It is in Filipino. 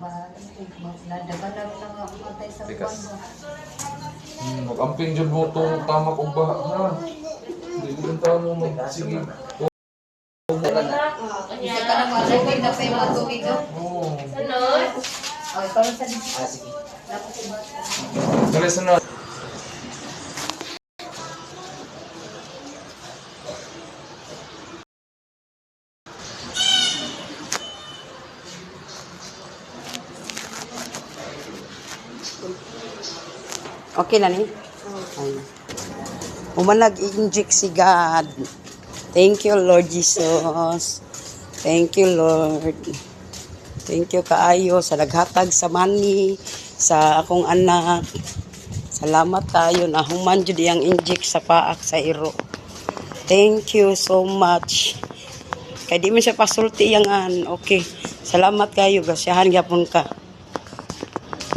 bahala. Nadabalag na nga matay sa Tikas. buwan ba. Hmm, mag-amping dyan mo itong tama kong baha, ha? Hindi ko rin tao mo. Sige. Isa ka na matubig na pa yung matubig ko. Oo. O, ikaw lang sa dito. Ah, sige. Dapat yung bata. Dali Okay na ni? Ay. Human nag-inject si God. Thank you, Lord Jesus. Thank you, Lord. Thank you kaayo sa naghatag sa money sa akong anak. Salamat kayo na human jud ang inject sa paak sa iro. Thank you so much. Kay di man siya pasulti yangan. Okay. Salamat kayo. Gasiyahan gyapon ka.